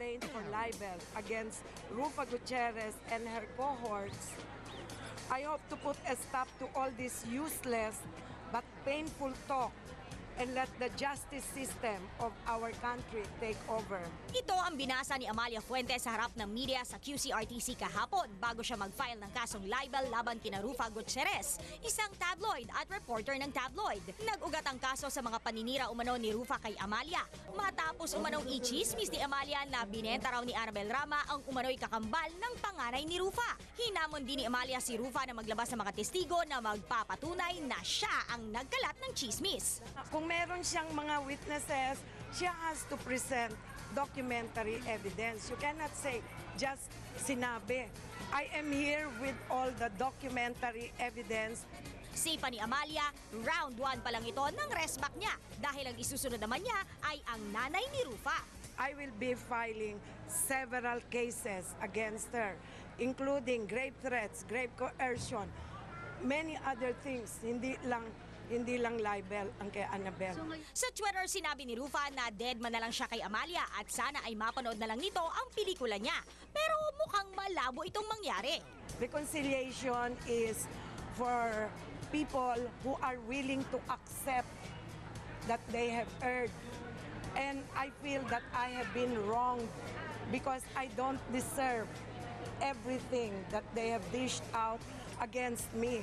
complaint for libel against Rufa Gutierrez and her cohorts. I hope to put a stop to all this useless but painful talk and let the justice system of our country take over. Ito ang binasa ni Amalia Fuentes sa harap ng media sa QCRTC kahapon bago siya mag-file ng kasong libel laban kina Rufa Gutierrez, isang tabloid at reporter ng tabloid. Nag-ugat ang kaso sa mga paninira umano ni Rufa kay Amalia. Matapos umanong i-chismis ni Amalia na binenta raw ni Annabel Rama ang umano'y kakambal ng panganay ni Rufa. Hinamon din ni Amalia si Rufa na maglabas ng mga testigo na magpapatunay na siya ang nagkalat ng chismis. Kung meron siyang mga witnesses, she has to present documentary evidence. You cannot say just sinabi. I am here with all the documentary evidence Sipa ni Amalia, round 1 pa lang ito ng restback niya dahil ang isusunod naman niya ay ang nanay ni Rufa. I will be filing several cases against her, including grave threats, grave coercion, many other things. Hindi lang hindi lang libel ang kay Annabel. Sa Twitter, sinabi ni Rufa na dead man na lang siya kay Amalia at sana ay mapanood na lang nito ang pelikula niya. Pero mukhang malabo itong mangyari. Reconciliation is for people who are willing to accept that they have erred. And I feel that I have been wronged because I don't deserve everything that they have dished out against me.